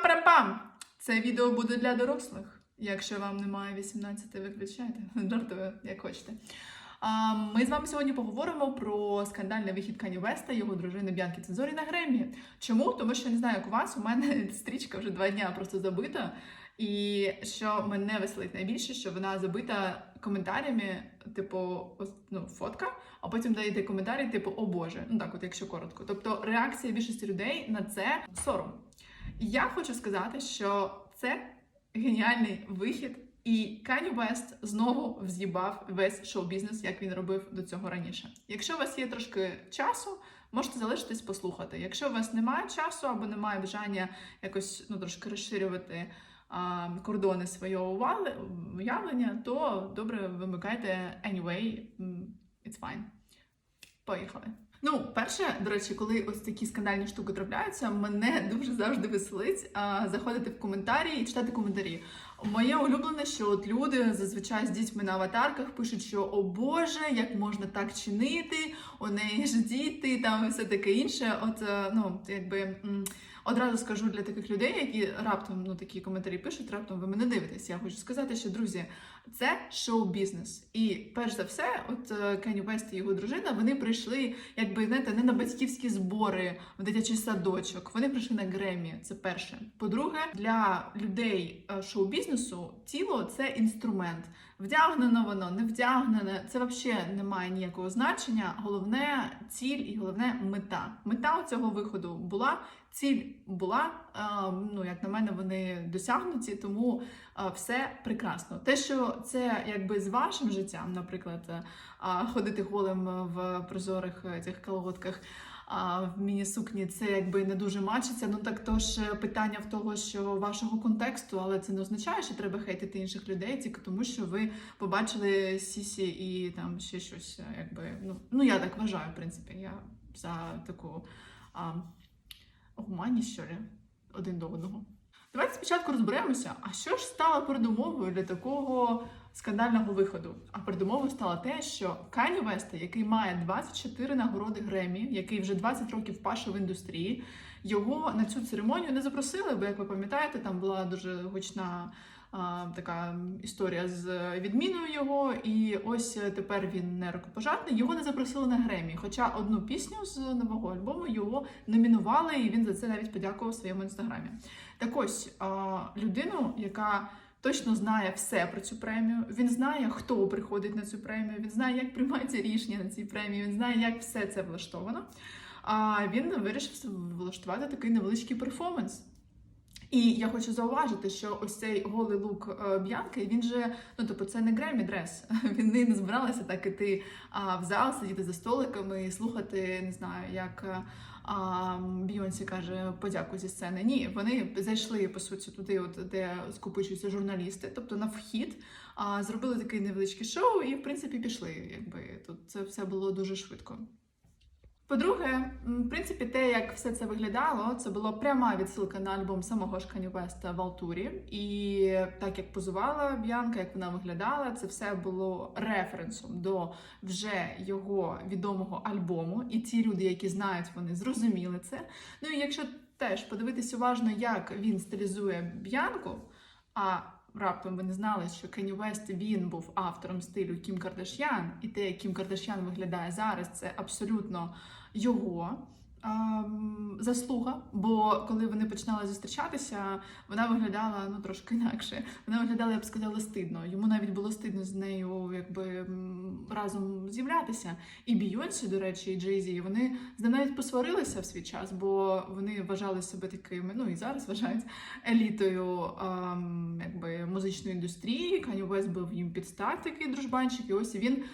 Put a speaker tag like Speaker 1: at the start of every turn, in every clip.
Speaker 1: Пам-парам-пам! Це відео буде для дорослих. Якщо вам немає 18, виключайте. Жартую, як хочете. А, Ми з вами сьогодні поговоримо про скандальний вихід Кані Веста, його дружини Б'янки Цензорі на Гремі. Чому? Тому що не знаю, як у вас, у мене стрічка вже два дня просто забита. І що мене веселить найбільше, що вона забита коментарями, типу, ну, фотка, а потім даєте коментарі, типу, о Боже, ну так, от якщо коротко. Тобто реакція більшості людей на це сором. Я хочу сказати, що це геніальний вихід, і Кані Вест знову вз'їбав весь шоу-бізнес, як він робив до цього раніше. Якщо у вас є трошки часу, можете залишитись послухати. Якщо у вас немає часу або немає бажання якось ну, трошки розширювати кордони свого уявлення, то добре вимикайте anyway, it's fine. Поїхали. Ну, перше, до речі, коли ось такі скандальні штуки трапляються, мене дуже завжди веселить а, заходити в коментарі і читати коментарі. Моє улюблене, що от люди зазвичай з дітьми на аватарках пишуть, що о Боже, як можна так чинити, у неї ж діти, там і все таке інше. От е, ну, якби одразу скажу для таких людей, які раптом ну такі коментарі пишуть, раптом ви мене дивитесь. Я хочу сказати, що друзі, це шоу-бізнес. І перш за все, от е, Кенні Вест і його дружина, вони прийшли, якби знаєте, не на батьківські збори в дитячий садочок. Вони прийшли на Гремі. Це перше. По-друге, для людей е, шоу-бізнесу тіло це інструмент. Вдягнено воно, не вдягнене. Це взагалі не має ніякого значення. Головне ціль і головне мета. Мета цього виходу була. Ціль була, е, ну як на мене, вони досягнуті, тому е, все прекрасно. Те, що це якби з вашим життям, наприклад, е, ходити голим в прозорих цих колготках. А в міні-сукні це якби не дуже мачиться. Ну так то ж е, питання в того, що вашого контексту, але це не означає, що треба хейтити інших людей, тільки тому, що ви побачили сісі і там ще щось, е, якби ну, ну я так вважаю, в принципі. Я за таку а, гуманність, що ли, один до одного. Давайте спочатку розберемося, а що ж стало передумовою для такого скандального виходу? А передумовою стало те, що Кані Веста, який має 24 нагороди Гремі, який вже 20 років паше в індустрії, його на цю церемонію не запросили, бо, як ви пам'ятаєте, там була дуже гучна така історія з відміною його. І ось тепер він не рукопожатний. Його не запросили на Гремі. Хоча одну пісню з нового альбому його номінували, і він за це навіть подякував своєму інстаграмі. Так ось людину, яка точно знає все про цю премію, він знає, хто приходить на цю премію, він знає, як приймаються рішення на цій премії, він знає, як все це влаштовано. А він вирішив влаштувати такий невеличкий перформанс. І я хочу зауважити, що ось цей голий лук е, Б'янки, він же, ну тобто, це не Гремі дрес. Вони не збиралися так іти в зал, сидіти за столиками і слухати, не знаю, як е, а, Бійонсі каже подяку зі сцени. Ні, вони зайшли по суті туди, от де скупичуються журналісти, тобто на вхід, а, зробили такий невеличкий шоу, і в принципі пішли. Якби тут це все було дуже швидко. По-друге, в принципі, те, як все це виглядало, це була пряма відсилка на альбом самого ж Кані Веста в Алтурі. І так як позувала Б'янка, як вона виглядала, це все було референсом до вже його відомого альбому. І ті люди, які знають, вони зрозуміли це. Ну і якщо теж подивитись уважно, як він стилізує Б'янку, а раптом ви не знали, що Кенні Вест він був автором стилю Кім Кардаш'ян, і те, як Кім Кардаш'ян виглядає зараз, це абсолютно його. ем, Заслуга, бо коли вони починали зустрічатися, вона виглядала ну трошки інакше. Вона виглядала, я б сказала, стидно. Йому навіть було стидно з нею, якби разом з'являтися. І Бійонсі, до речі, і Джейзі, вони з ним навіть посварилися в свій час, бо вони вважали себе такими, ну і зараз вважають елітою ем, якби музичної індустрії. Кані Вест був їм підстав такий дружбанчик, і ось він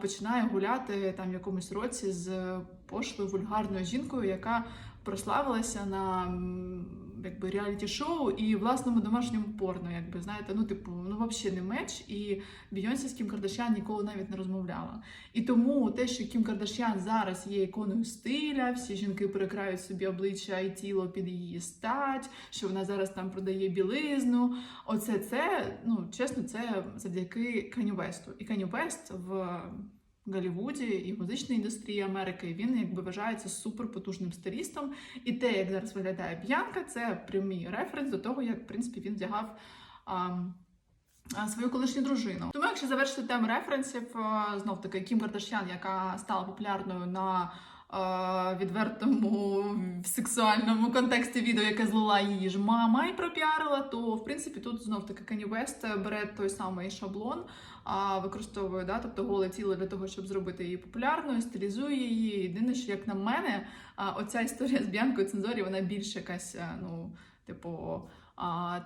Speaker 1: починає гуляти там в якомусь році з пошлою вульгарною жінкою, яка прославилася на якби реаліті-шоу і власному домашньому порно. Якби знаєте, ну типу, ну взагалі не меч. І Бійонсі з Кім Кардашян ніколи навіть не розмовляла. І тому те, що Кім Кардашян зараз є іконою стиля, всі жінки перекрають собі обличчя і тіло під її стать, що вона зараз там продає білизну. Оце це, ну чесно, це завдяки Кані Весту. І Кані Вест в Голлівуді і музичній індустрії Америки. Він якби вважається суперпотужним стилістом. І те, як зараз виглядає Б'янка, це прямий референс до того, як в принципі він вдягав. А, Свою колишню дружину. Тому, якщо завершити тему референсів, знов таки Кім Кардашян, яка стала популярною на відвертому сексуальному контексті відео, яке злила її ж мама і пропіарила, то в принципі тут знов таки Кані Вест бере той самий шаблон, а використовує да, тобто голе тіло для того, щоб зробити її популярною, стилізує її. Єдине, що як на мене, оця історія з Б'янкою Цензорі, вона більш якась, ну, типу. А,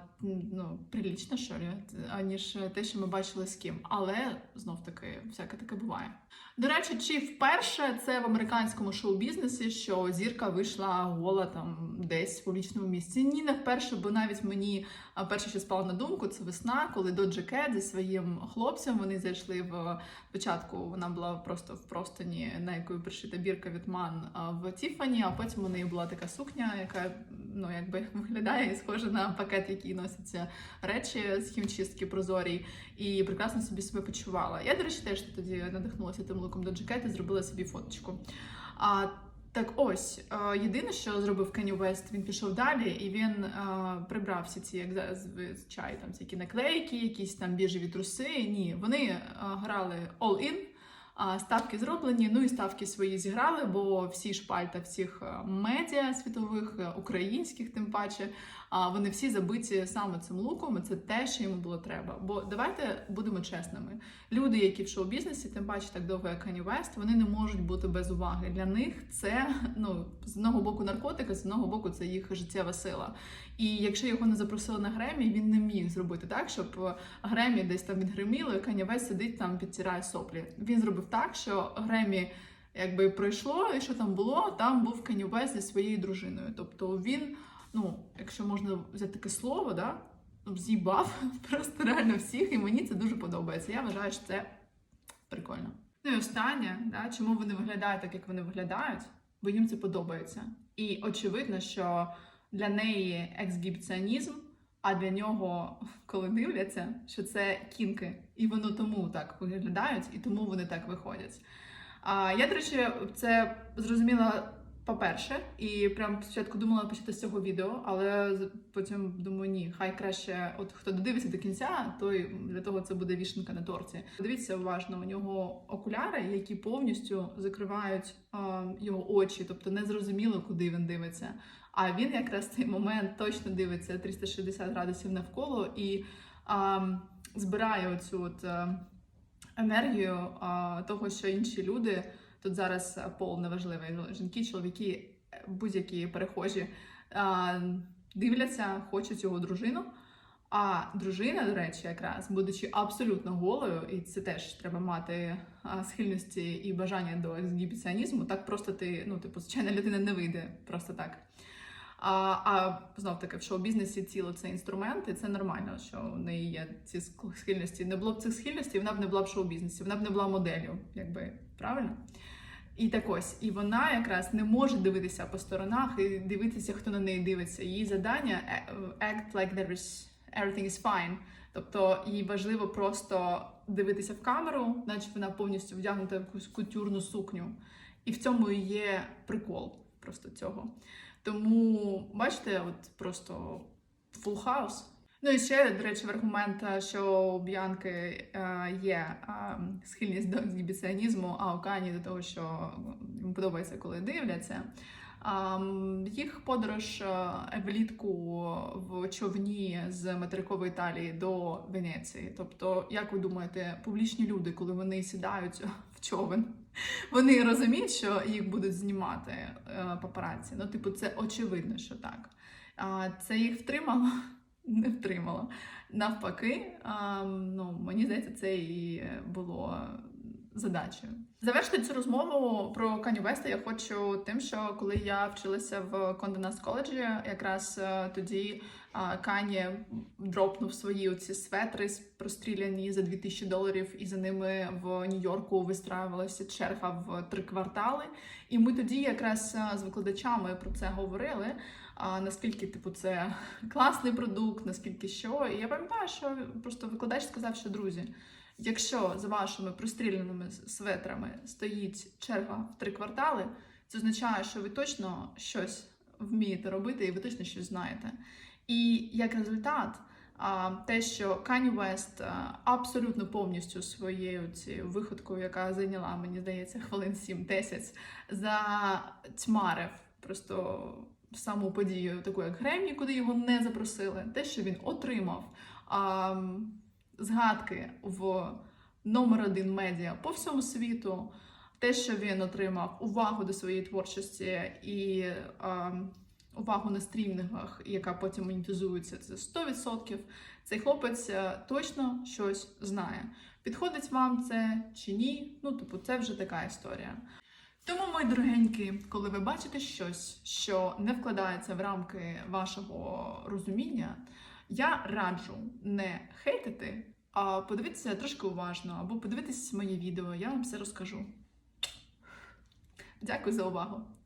Speaker 1: ну, прилічна, що ли, аніж те, що ми бачили з ким. Але знов таки, всяке таке буває. До речі, чи вперше це в американському шоу-бізнесі, що зірка вийшла гола там десь в публічному місці? Ні, не вперше, бо навіть мені перше, що спало на думку, це весна, коли Доджа Кет зі своїм хлопцем вони зайшли в початку. Вона була просто в простоні, на якої пришита бірка від Ман в Тіфані, а потім у неї була така сукня, яка ну якби виглядає і схоже на пакет, який носяться речі з хімчистки прозорій, і прекрасно собі себе почувала. Я, до речі, теж тоді надихнулася тим луком до джекета, зробила собі фоточку. А так ось, е, єдине, що зробив Кенні Вест, він пішов далі і він е, прибрав всі ці, як зазвичай, там всякі наклейки, якісь там біжеві труси. Ні, вони е, грали all-in, а ставки зроблені, ну і ставки свої зіграли, бо всі шпальта всіх е, медіа світових, українських, тим паче, вони всі забиті саме цим луком. і Це те, що йому було треба. Бо давайте будемо чесними. Люди, які в шоу-бізнесі, тим паче так довго, як Kanye West, вони не можуть бути без уваги. Для них це ну з одного боку наркотика, з одного боку це їх життєва сила. І якщо його не запросили на Гремі, він не міг зробити так, щоб Гремі десь там відгриміло, і Kanye West сидить там, підтирає соплі. Він зробив так, що Гремі. Якби пройшло, і що там було, там був Kanye зі своєю дружиною. Тобто він, ну, якщо можна взяти таке слово, да, з'їбав просто реально всіх, і мені це дуже подобається. Я вважаю, що це прикольно. Ну і останнє, да, чому вони виглядають так, як вони виглядають, бо їм це подобається. І очевидно, що для неї ексгібіціонізм, а для нього, коли дивляться, що це кінки, і воно тому так виглядають, і тому вони так виходять. А я, до речі, це зрозуміла по-перше, і прям спочатку думала почати з цього відео, але потім думаю, ні, хай краще, от хто додивиться до кінця, той для того це буде вішенка на торті. Дивіться уважно, у нього окуляри, які повністю закривають а, його очі, тобто не зрозуміло, куди він дивиться. А він якраз цей момент точно дивиться 360 градусів навколо і а, збирає оцю от. е, енергію а, того, що інші люди тут зараз пол неважливий, ну, жінки, чоловіки, е, будь-які перехожі дивляться, хочуть його дружину. А дружина, до речі, якраз будучи абсолютно голою, і це теж треба мати схильності і бажання до ексгібіціонізму, так просто ти, ну, типу, звичайна людина не вийде просто так. А, а знов таки в шоу-бізнесі тіло це інструмент, і це нормально, що в неї є ці схильності. Не було б цих схильностей, вона б не була в шоу-бізнесі, вона б не була моделлю, якби правильно. І так ось, і вона якраз не може дивитися по сторонах і дивитися, хто на неї дивиться. Її завдання е, act like there is everything is fine. Тобто їй важливо просто дивитися в камеру, наче вона повністю вдягнута в якусь кутюрну сукню. І в цьому є прикол просто цього. Тому бачите, от просто full house. Ну і ще, до речі, аргумент, е, що у Б'янки е, є е, схильність до ексгібіціонізму, а у Кані до того, що їм подобається, коли дивляться. Їх подорож влітку в човні з материкової Італії до Венеції. Тобто, як ви думаєте, публічні люди, коли вони сідають в човен, вони розуміють, що їх будуть знімати папараці. Ну, типу, це очевидно, що так. Це їх втримало? Не втримало. Навпаки, ну, мені здається, це і було задачею. Завершити цю розмову про Кані Веста я хочу тим, що коли я вчилася в Конденаст коледжі, якраз е, тоді Кані дропнув свої оці светри простріляні за 2000 доларів, і за ними в Нью-Йорку вистраювалася черга в три квартали. І ми тоді якраз е, з викладачами про це говорили. Наскільки типу це класний продукт, наскільки що. І я пам'ятаю, що просто викладач сказав, що друзі. Якщо за вашими простріляними светрами стоїть черга в три квартали, це означає, що ви точно щось вмієте робити і ви точно щось знаєте. І як результат, а, те, що Вест а, абсолютно повністю своєю цією виходкою, яка зайняла, мені здається, хвилин 7-10, затьмарив просто саму подію, таку як Гремі, куди його не запросили. Те, що він отримав а, згадки в номер один медіа по всьому світу, те, що він отримав увагу до своєї творчості і а, увагу на стрімінгах, яка потім монетизується, це 100%. Цей хлопець е, точно щось знає. Підходить вам це чи ні? Ну, типу, це вже така історія. Тому, мої дорогенькі, коли ви бачите щось, що не вкладається в рамки вашого розуміння, я раджу не хейтити, а подивитися трошки уважно, або подивитись моє відео, я вам все розкажу. Дякую за увагу!